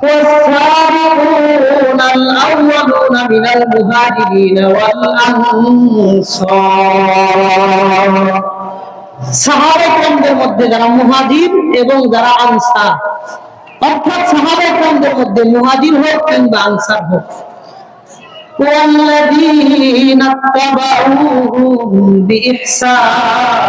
والسابقون الأولون من المهاجرين والأنصار সাহাবাইকরামদের মধ্যে যারা মুহাজির এবং যারা আনসার অর্থাৎ সাহাবাইকরামদের মধ্যে মুহাজির হোক কিংবা আনসার হোক والذين اتبعوهم بإحسان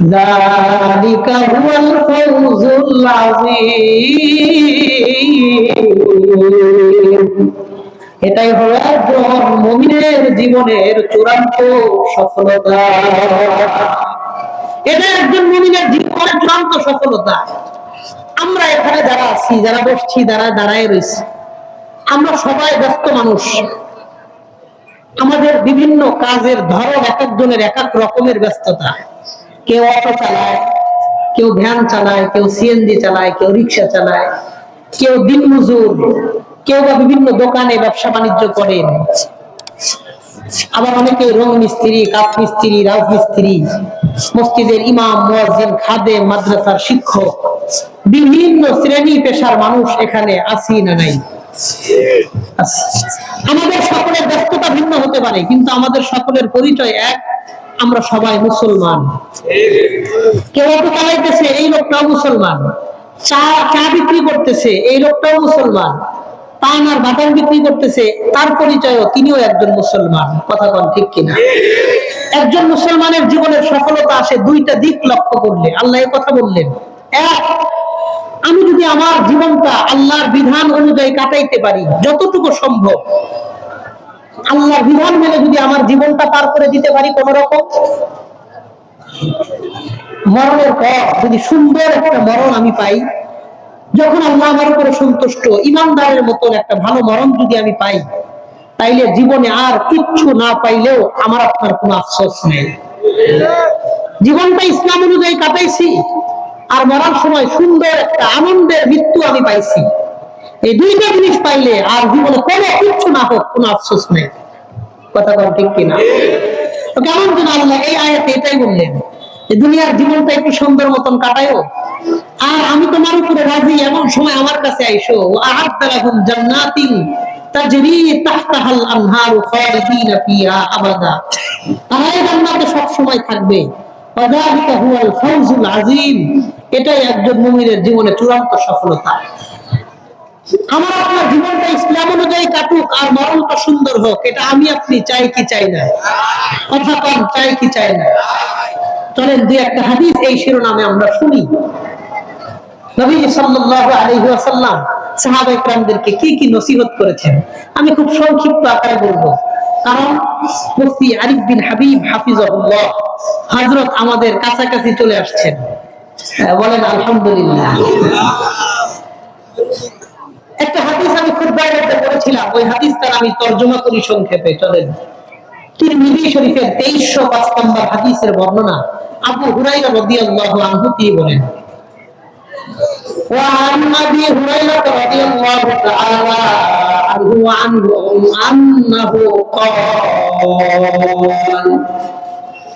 ذلك هو الفوز العظيم এটাই হলো একজন মুমিনের জীবনের চূড়ান্ত সফলতা এটা একজন মুমিনের জীবনের চূড়ান্ত সফলতা আমরা এখানে যারা আছি যারা বসছি যারা দাঁড়ায় রয়েছি আমরা সবাই ব্যস্ত মানুষ আমাদের বিভিন্ন কাজের ধরন এক একজনের এক এক রকমের ব্যস্ততা কেউ অটো চালায় কেউ ভ্যান চালায় কেউ সিএনজি চালায় কেউ রিক্সা চালায় কেউ দিন মজুর কেউ বা বিভিন্ন দোকানে ব্যবসা বাণিজ্য করেন আবার অনেকে রং মিস্ত্রি কাঠ মিস্ত্রি রাজমিস্ত্রি মসজিদের ইমাম মুয়াজ্জিন খাদে মাদ্রাসার শিক্ষক বিভিন্ন শ্রেণি পেশার মানুষ এখানে আছি না নাই? আমাদের সকলের ব্যস্ততা ভিন্ন হতে পারে কিন্তু আমাদের সকলের পরিচয় এক। আমরা সবাই মুসলমান। কেউ অটো চালাইতেছে এই লোকটাও মুসলমান। চা চা বিক্রি করতেছে, এই লোকটাও মুসলমান। পান আর বাটার বিক্রি করতেছে, তার পরিচয়ও তিনিও একজন মুসলমান। কথা কন ঠিক কিনা? একজন মুসলমানের জীবনের সফলতা আসে দুইটা দিক লক্ষ্য করলে। আল্লাহ কথা বললেন। এক, আমি যদি আমার জীবনটা আল্লাহর বিধান অনুযায়ী কাটাইতে পারি, যতটুকু সম্ভব আল্লাহর বিধান মেনে যদি আমার জীবনটা পার করে দিতে পারি কোন রকম মরণের পর যদি সুন্দর একটা মরণ আমি পাই, যখন আল্লাহ আমার উপরে সন্তুষ্ট, ইমানদারের মতন একটা ভালো মরণ যদি আমি পাই, তাইলে জীবনে আর কিচ্ছু না পাইলেও আমার আপনার কোনো আফসোস নেই। জীবনটা ইসলাম অনুযায়ী কাটাইছি, আর মরার সময় সুন্দর একটা আনন্দের মৃত্যু আমি পাইছি। এই দুইটা জিনিস পাইলে আর জীবনে কোনো কিচ্ছু না হোক, কোনো আফসোস নেই। কথা ঠিক কিনা? কেমন যেন আল্লাহ এই আয়াতে এটাই বললেন দুনিয়ার জীবনটা একটু সুন্দর মতন কাটায়ও। আর আমি তোমার উপরে রাজি, এমন সময় আমার কাছে আইসো। তাজরি তাহতাহাল আনহারু খালিদিনা ফিহা আবাদা। জান্নাতে সব সময় থাকবে। হুয়াল ফাওজুল আযীম। এটাই একজন মুমিনের জীবনে চূড়ান্ত সফলতা। আমার আপনার জীবনটা ইসলাম অনুযায়ী কাটুক আর মরণটা সুন্দর হোক, এটা আমি আপনি চাই কি চাই না? কথা কম চাই কি চাই না? চলেন, দুই একটা হাদিস, এই শিরোনামে আমরা শুনি। আমি খুব সংক্ষিপ্ত আকারে বলব। কারণ মুফতি আরিফ বিন হাবিব হাফিজাহুল্লাহ হযরত আমাদের কাছাকাছি চলে আসছেন। বলেন, আলহামদুলিল্লাহ। হাদিস আমি খুব বাইরে পড়েছিলাম ওই হাদিসটা আমি তর্জমা করি সংক্ষেপে চলেন তিরমিজি শরীফের 2305 নম্বর হাদিসের বর্ণনা আবু হুরায়রা রাদিয়াল্লাহু আনহু তিনি বলেন وعن ابي هريره رضي الله تعالى عنه عنه انه قال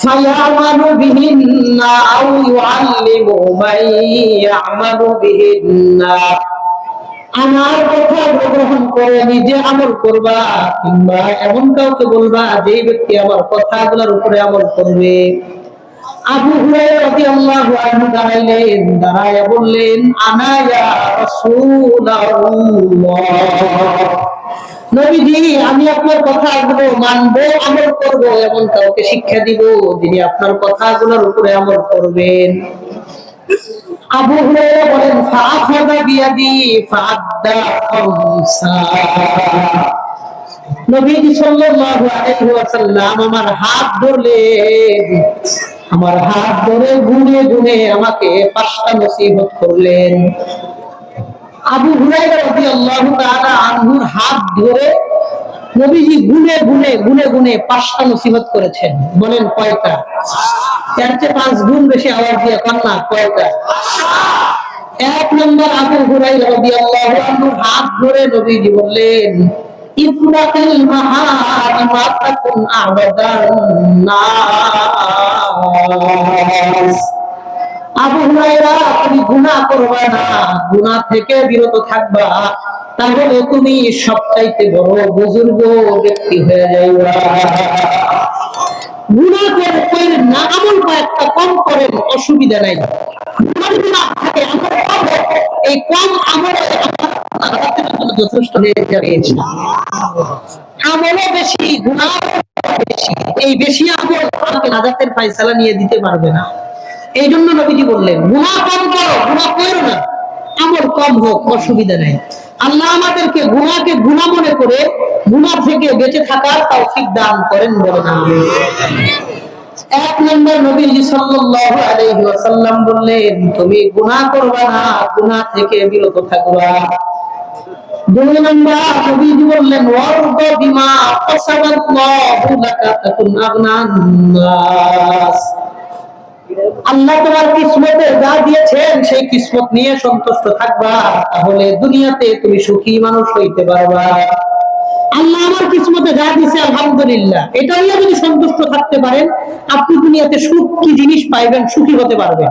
فيعمل بهن أو يعلم من يعمل بهن আমার কথা গ্রহণ করে নিজে আমল করবা কিংবা এমন কাউকে বলবা যে ব্যক্তি আমার কথাগুলোর উপরে আমল করবে আবু হুরায়রা রাদিয়াল্লাহু আনহু দাঁড়াইলেন দাঁড়ায়া বললেন আনা ইয়া রাসূলুল্লাহ আমি আপনার আমল এমন কাউকে শিক্ষা দিব যিনি আপনার কথাগুলোর উপরে আমল করবেন। আবু বলেন বিয়াদি নবীজি সাল্লাল্লাহু আলাইহি ওয়াসাল্লাম আমার হাত ধরলেন আমার হাত ধরে গুনে গুনে আমাকে পাঁচটা নসিহত করলেন। আবু হুরায়রা রাদিয়াল্লাহু তাআলা আনহুর হাত ধরে নবীজি গুনে গুনে গুনে গুনে পাঁচটা নসিহত করেছেন। বলেন কয়টা? এর চেয়ে পাঁচ গুণ বেশি আওয়াজ দিয়ে কন্যা কয়টা? এক নম্বর আবু হুরায়রা রাদিয়াল্লাহু আনহুর হাত ধরে নবীজি বললেন ইফরাতিল মাহারিমা তাকুন আবাদান নাস। আবু হুরায়রা, তুমি গুনাহ করবা না, গুনাহ থেকে বিরত থাকবা। তুমি বড় বুজুর্গ ব্যক্তি হয়ে যাইবা না আমল কম করেন অসুবিধা নাই। এই কম আমলে যথেষ্ট হয়ে যাবে বেশি গুনাহ বেশি। এই বেশি আমল আমাকে ফাইসালা নিয়ে দিতে পারবে না। এই জন্য নবীজি বললেন, গুনাহ কম করো, গুনাহ করো না। আমল কম হোক, অসুবিধা নেই। আল্লাহ আমাদেরকে গুনাহকে গুনাহ মনে করে গুনাহ থেকে বেঁচে থাকার তৌফিক দান করেন বলেন। এক নম্বর নবীজি সাল্লাল্লাহু আলাইহি ওয়াসাল্লাম বললেন, তুমি গুনাহ করবা না, গুনাহ থেকে বিরত থাকবা দুই নম্বর নবীজি বললেন, ওয়ারদ বিমা কাসাবাল্লাহু লাকা আগনান নাস আল্লাহ তোমার কিসমতে যা দিয়েছেন, সেই কিসমত নিয়ে সন্তুষ্ট থাকবা। তাহলে দুনিয়াতে তুমি সুখী মানুষ হইতে পারবা। আল্লাহ আমার কিসমতে যা দিছে আলহামদুলিল্লাহ। এটা নিয়ে যদি সন্তুষ্ট থাকতে পারেন, আপনি দুনিয়াতে সুখ কি জিনিস পাইবেন, সুখী হতে পারবেন।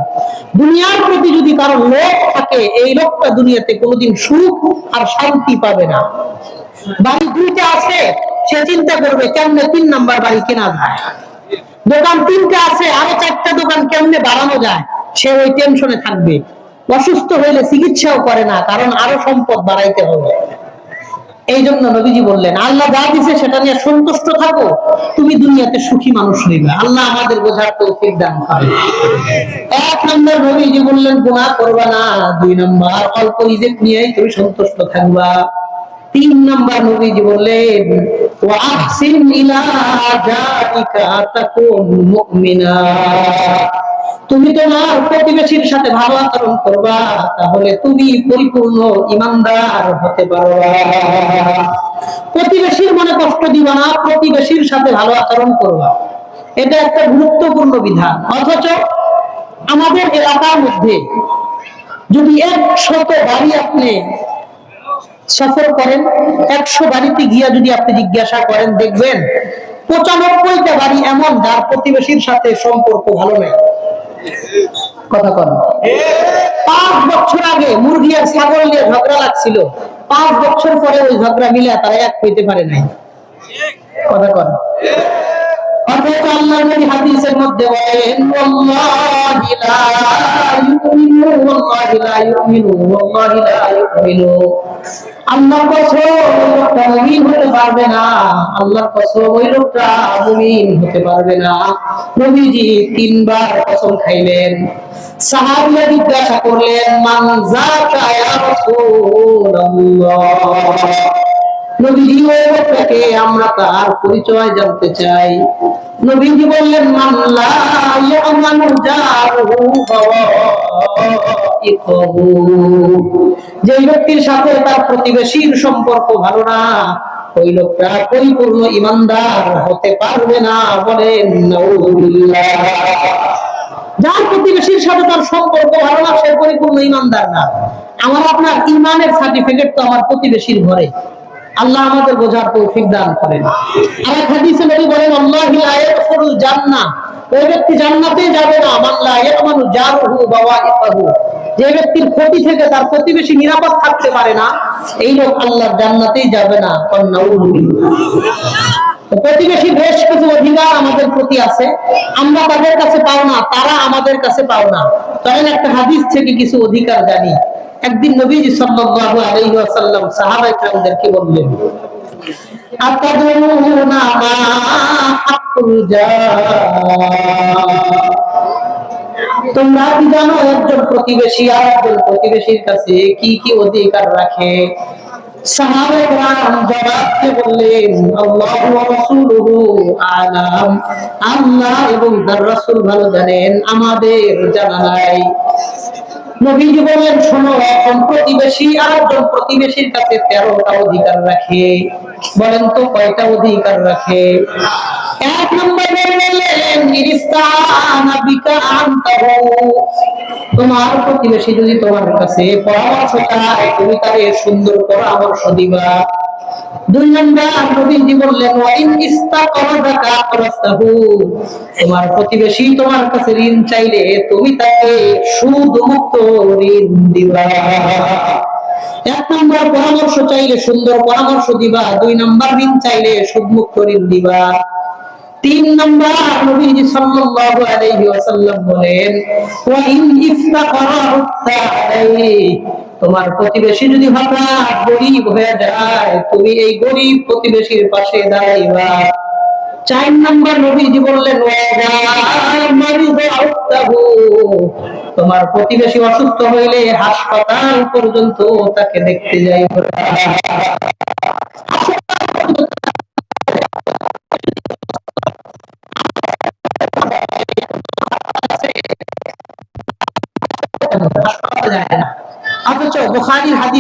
দুনিয়ার প্রতি যদি কারও লোক থাকে, এই লোকটা দুনিয়াতে কোনোদিন সুখ আর শান্তি পাবে না। বাড়ি দুইটা আছে, সে চিন্তা করবে, কেমনে তিন নাম্বার বাড়ি কেনা যায়? দোকান তিনটা আছে, আরও চারটা দোকান কেমনে বাড়ানো যায়? সে ওই টেনশনে থাকবে। অসুস্থ হইলে চিকিৎসাও করে না, কারণ আরও সম্পদ বাড়াইতে হবে। এই জন্য নবীজি বললেন, আল্লাহ যা দিছে সেটা নিয়ে সন্তুষ্ট থাকো, তুমি দুনিয়াতে সুখী মানুষ হইবে। আল্লাহ আমাদের বোঝার তৌফিক দান করে। এক নম্বর নবীজি বললেন, গুনাহ করবা না। দুই নম্বর, অল্প রিজিক নিয়েই তুমি সন্তুষ্ট থাকবা। তিন নম্বর নবীজি বললেন ওয়াহসিন ইলা তাকুন মুমিনা। তুমি তোমার প্রতিবেশীর সাথে ভালো আচরণ করবা, তাহলে তুমি পরিপূর্ণ ইমানদার হতে পারবা। প্রতিবেশীর মনে কষ্ট দিবা না, প্রতিবেশীর সাথে ভালো আচরণ করবা। এটা একটা গুরুত্বপূর্ণ বিধান। অথচ আমাদের এলাকার মধ্যে যদি একশত বাড়ি আপনি সফর করেন। একশো বাড়িতে গিয়া যদি আপনি জিজ্ঞাসা করেন, দেখবেন পঁচানব্বইটা বাড়ি এমন, যার প্রতিবেশীর সাথে সম্পর্ক ভালো নেই। কথা কন। পাঁচ বছর আগে মুরগি আর ছাগল নিয়ে ঝগড়া লাগছিল। পাঁচ বছর পরে ওই ঝগড়া মিলে তারা এক হইতে পারে নাই। কথা কন। অথচ নবী হাদিসের মধ্যে বলেন কসম মুমিন হতে পারবে না। কসম, ওই লোকটা মুমিন হতে পারবে না। নবীজি তিনবার কসম খাইলেন। সাহাবীরা জিজ্ঞাসা করলেন, মান যাকা ইয়া রাসূলুল্লাহ? নবীজি ওই লোকটাকে আমরা তার পরিচয় জানতে চাই। নবীজি বললেন যে ব্যক্তির সাথে তার প্রতিবেশীর সম্পর্ক ভালো না, ওই লোকটা পরিপূর্ণ ইমানদার হতে পারবে না, বলেন যার প্রতিবেশীর সাথে তার সম্পর্ক ভালো না, সে পরিপূর্ণ ইমানদার না। আমার আপনার ইমানের সার্টিফিকেট তো আমার প্রতিবেশীর ঘরে। আল্লাহ আমাদের বোঝার তৌফিক দান করেন। আর এক হাদিসে নবী বলেন, আল্লাহি লা ইয়াদখুলুল জান্নাহ। ওই ব্যক্তি জান্নাতে যাবে না। মান লা ইয়ামানু জারুহু বাওয়াইকাহু যে ব্যক্তির ক্ষতি থেকে তার প্রতিবেশী নিরাপদ থাকতে পারে না, এই লোক আল্লাহর জান্নাতেই যাবে না। প্রতিবেশী বেশ কিছু অধিকার আমাদের প্রতি আছে। আমরা তাদের কাছে পাও না, তারা আমাদের কাছে পাও না। কারণ একটা হাদিস থেকে কিছু অধিকার জানি। একদিন নবীজি সাল্লাল্লাহু আলাইহি ওয়াসাল্লাম সাহাবায়ে কেরামদেরকে বললেন আতাদুরুনা মা তোমরা কি জানো একজন প্রতিবেশী আর একজন প্রতিবেশীর কাছে কি কি অধিকার রাখে? বললেন আলাম। আল্লাহ এবং তার রাসূল ভালো জানেন, আমাদের জানা নাই। নবীজি বললেন, শোনো একজন প্রতিবেশী আর একজন প্রতিবেশীর কাছে তেরোটা অধিকার রাখে। বলেন তো, কয়টা অধিকার রাখে? এক নম্বর বললেন তোমার প্রতিবেশী যদি তোমার কাছে পরামর্শ চায়, তুমি তারে সুন্দর পরামর্শ দিবা। দুই নম্বর তোমার প্রতিবেশী তোমার কাছে ঋণ চাইলে তুমি তাকে সুদ মুক্ত ঋণ দিবা। এক নম্বর পরামর্শ চাইলে সুন্দর পরামর্শ দিবা, দুই নম্বর ঋণ চাইলে সুদ মুক্ত ঋণ দিবা। তিন নম্বর নবীজি সাল্লাল্লাহু আলাইহি ওয়াসাল্লাম বলেন ওয়া ইন তোমার প্রতিবেশী যদি হঠাৎ গরিব হয়ে যায়, তুমি এই গরিব প্রতিবেশীর পাশে দাঁড়াইবা। চার নম্বর নবীজি বললেন তোমার প্রতিবেশী অসুস্থ হইলে হাসপাতাল পর্যন্ত তাকে দেখতে যাইবা।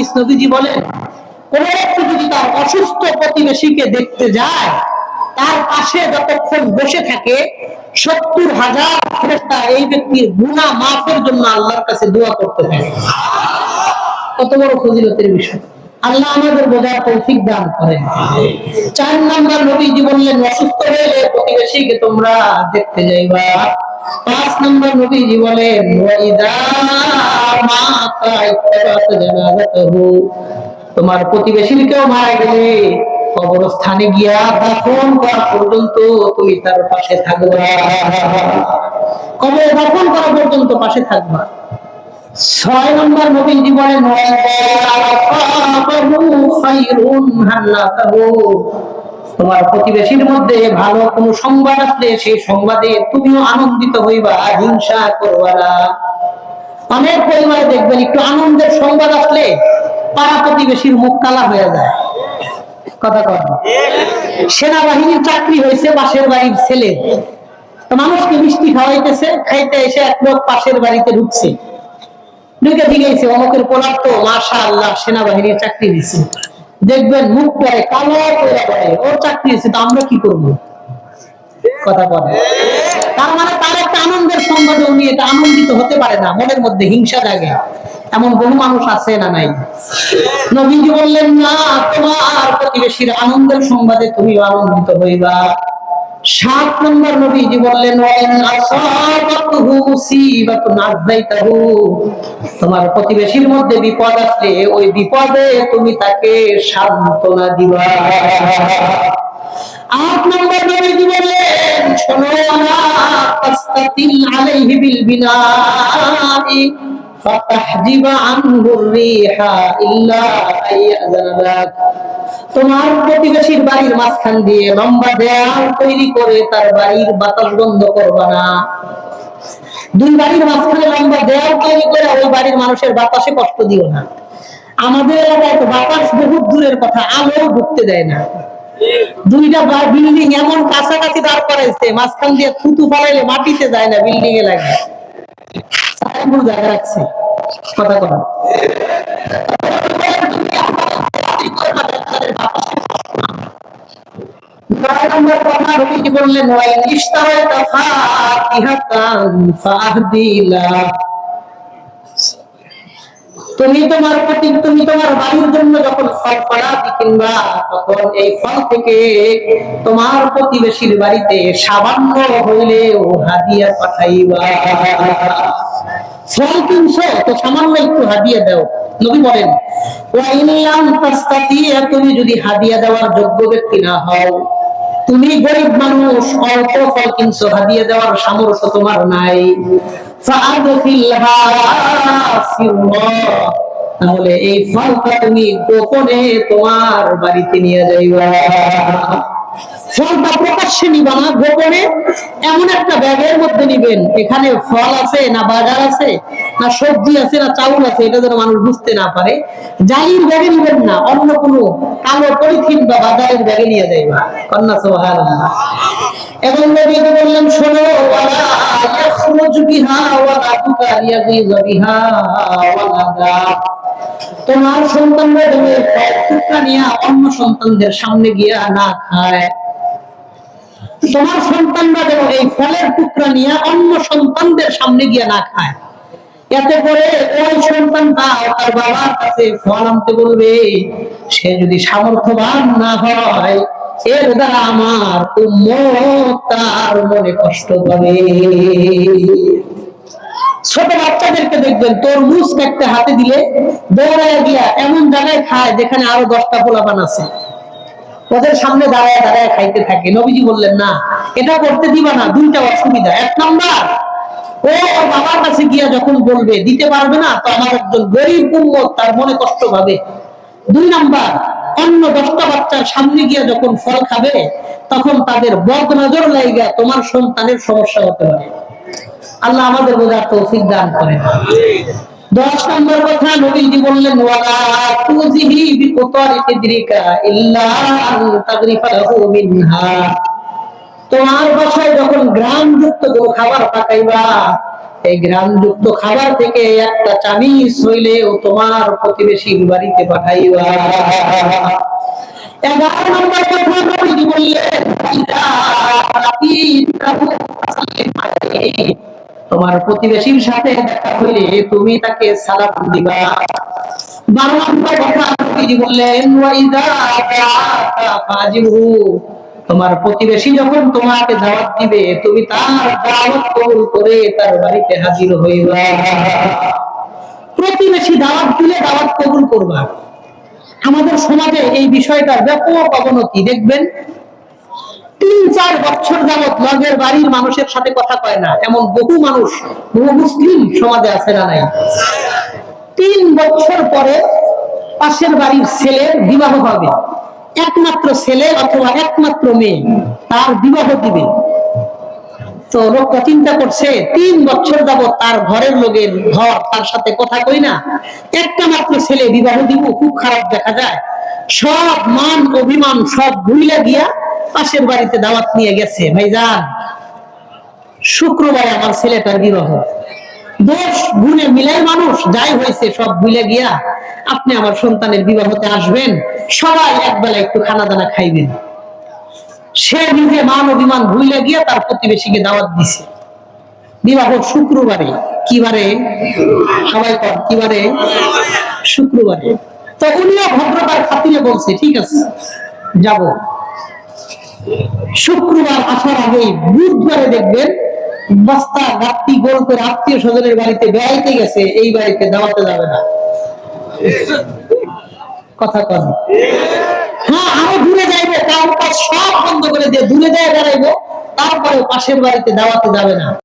হাদিস নবীজি বলেন, কোন ব্যক্তি যদি তার অসুস্থ প্রতিবেশীকে দেখতে যায়, তার পাশে যতক্ষণ বসে থাকে, সত্তর হাজার ফেরেশতা এই ব্যক্তির গুনাহ মাফের জন্য আল্লাহর কাছে দোয়া করতে থাকে। কত বড় ফজিলতের বিষয়। আল্লাহ আমাদের বোঝার তৌফিক দান করেন। চার নাম্বার নবীজি বললেন, অসুস্থ হলে প্রতিবেশীকে তোমরা দেখতে যাইবা। পাঁচ নম্বর নবীজি জানাজাতাহু তোমার প্রতিবেশীর কেউ মারা গেলে কবরস্থানে গিয়া দাফন করা পর্যন্ত তুমি তার পাশে থাকবা। কবর দাফন করা পর্যন্ত পাশে থাকবা। ছয় নম্বর নবীজি বলেন তোমার প্রতিবেশীর মধ্যে ভালো কোন সংবাদ আসলে সেই সংবাদে তুমিও আনন্দিত হইবা, হিংসা করবা না অনেক পরিবারে দেখবেন একটু আনন্দের সংবাদ আসলে পাড়া প্রতিবেশীর মুখ কালা হয়ে যায়। কথা কর সেনাবাহিনীর চাকরি হয়েছে পাশের বাড়ির ছেলে। মানুষকে মিষ্টি খাওয়াইতেছে, খাইতে এসে এক লোক পাশের বাড়িতে ঢুকছে। ঢুকে দিয়েছে অমুকের পোলার মাশা আল্লাহ সেনাবাহিনীর চাকরি দিছে। দেখবেন মুখ পরে কালো করে ওর চাকরি এসে তো আমরা কি করব? কথা বলে। তার মানে তার একটা আনন্দের সংবাদে উনি এটা আনন্দিত হতে পারে না, মনের মধ্যে হিংসা জাগে। এমন বহু মানুষ আছে না নাই? নবীজি বললেন, না, তোমার প্রতিবেশীর আনন্দের সংবাদে তুমি আনন্দিত হইবা। সাত নম্বর নবীজি বললেন তোমার প্রতিবেশীর মধ্যে বিপদ আসলে ওই বিপদে তুমি তাকে সান্ত্বনা দিবা। আট নম্বর নবীজি বললেন, শোনো আলাইহি فتحجب عنه الريح إلا أن يأذن لك তোমার প্রতিবেশীর বাড়ির মাঝখান দিয়ে লম্বা দেয়াল তৈরি করে তার বাড়ির বাতাস বন্ধ করবা না দুই বাড়ির মাঝখানে লম্বা দেয়াল তৈরি করে ওই বাড়ির মানুষের বাতাসে কষ্ট দিও না আমাদের এলাকায় তো বাতাস বহুত দূরের কথা আলো ঢুকতে দেয় না দুইটা বিল্ডিং এমন কাছাকাছি দাঁড় করাইছে মাঝখান দিয়ে থুতু ফালাইলে মাটিতে যায় না বিল্ডিং এ লাগে তুমি তোমার প্রতি তুমি তোমার বাড়ির জন্য যখন ফল ফলাতে কিংবা তখন এই ফল থেকে তোমার প্রতিবেশীর বাড়িতে সামান্য হইলেও হাদিয়া পাঠাইবা। কিনছো তো সামান্য একটু হাদিয়া দাও। নবী বলেন তুমি যদি হাদিয়া দেওয়ার যোগ্য ব্যক্তি না হও, তুমি গরিব মানুষ, অল্প ফল কিনছো, হাদিয়া দেওয়ার সামর্থ্য তোমার নাই। তাহলে এই ফলটা তুমি গোপনে তোমার বাড়িতে নিয়ে যাইবা। ফলটা প্রকাশ্যে নিবা না, গোপনে এমন একটা ব্যাগের মধ্যে নিবেন। এখানে ফল আছে, না বাজার আছে, না সবজি আছে, না চাউল আছে, এটা যেন মানুষ বুঝতে না পারে। জালির ব্যাগে নিবেন না, অন্য কোনো কালো পলিথিন বা বাজারের ব্যাগে নিয়ে যাইবা। কন্যা সোহার তোমার সন্তানরা এই ফলের টুকরা নিয়ে অন্য সন্তানদের সামনে গিয়ে না খায়। এতে করে ওই সন্তানটা তার বাবার কাছে ফল আনতে বলবে, সে যদি সামর্থ্যবান না হয় এর দ্বারা আমার তার মনে কষ্ট পাবে ছোট বাচ্চাদেরকে দেখবেন, তরমুজ হাতে দিলে এমন জায়গায় খায় যেখানে আরও দশটা পোলাপান আছে। ওদের সামনে দাঁড়ায় দাঁড়ায় খাইতে থাকে। নবীজি বললেন, না, এটা করতে দিবা না, দুইটা অসুবিধা। এক নাম্বার, ও বাবার কাছে গিয়া যখন বলবে, দিতে পারবে না, তো আমার একজন গরিব উম্মত, তার মনে কষ্ট পাবে। দুই নাম্বার অন্য দশটা বাচ্চার সামনে গিয়া যখন ফল খাবে, তখন তাদের বদ নজর লাইগা তোমার সন্তানের সমস্যা হতে পারে। আল্লাহ আমাদের বোঝার তৌফিক দান করেন। দশ নম্বর কথা নবীজি বললেন তোমার বাসায় যখন গ্রামযুক্ত কোনো খাবার পাকাইবা এই গ্রামযুক্ত খাবার থেকে একটা চামিচ হইলেও তোমার প্রতিবেশীর বাড়িতে পাঠাইবা। তোমার প্রতিবেশীর সাথে দেখা হইলে তুমি তাকে সালাম দিবা। বারো নম্বর কথা বললেন তোমার প্রতিবেশী যখন তোমাকে দাওয়াত দিবে, তুমি তার দাওয়াত কবুল করে তার বাড়িতে হাজির হইবা। প্রতিবেশী দাওয়াত দিলে দাওয়াত কবুল করবা। আমাদের সমাজে এই বিষয়টার ব্যাপক অবনতি, দেখবেন? তিন, চার বছর যাবৎ লগের বাড়ির মানুষের সাথে কথা কয় না। এমন বহু মানুষ, বহু মুসলিম সমাজে আছে না নাই? তিন বছর পরে পাশের বাড়ির ছেলের বিবাহ হবে। একমাত্র ছেলে অথবা একমাত্র মেয়ে, তার বিবাহ দিবে। তো লোকটা চিন্তা করছে, তিন বছর যাবৎ তার ঘরের লোকের ঘর তার সাথে কথা কই না। একটা মাত্র ছেলে বিবাহ দিব, খুব খারাপ দেখা যায়। সব মান অভিমান সব ভুইলা গিয়া পাশের বাড়িতে দাওয়াত নিয়ে গেছে, ভাইজান, শুক্রবারে আমার ছেলেটার বিবাহ। দোষ গুণে মিলাই মানুষ, যাই হয়েছে, সব ভুলে গিয়া আপনি আমার সন্তানের বিবাহতে আসবেন, সবাই একবেলা একটু খানা দানা খাইবেন। সে নিজে মান অভিমান ভুলে গিয়া তার প্রতিবেশীকে দাওয়াত দিছে। বিবাহ শুক্রবারে কিবারে সবাই কর কিবারে শুক্রবারে। তো উনিও ভদ্রতার খাতিরে বলছে, ঠিক আছে, যাব। শুক্রবার আসার আগেই বুধবারে দেখবেন বস্তা রাত্রি গোল করে আত্মীয় স্বজনের বাড়িতে বেড়াইতে গেছে, এই বাড়িতে দাওয়াতে যাবে না। কথা কন। হ্যাঁ আরও ঘুরে যাইবে তার সব বন্ধ করে দিয়ে দূরে যায় বেড়াইবো তারপরে পাশের বাড়িতে দাওয়াতে যাবে না।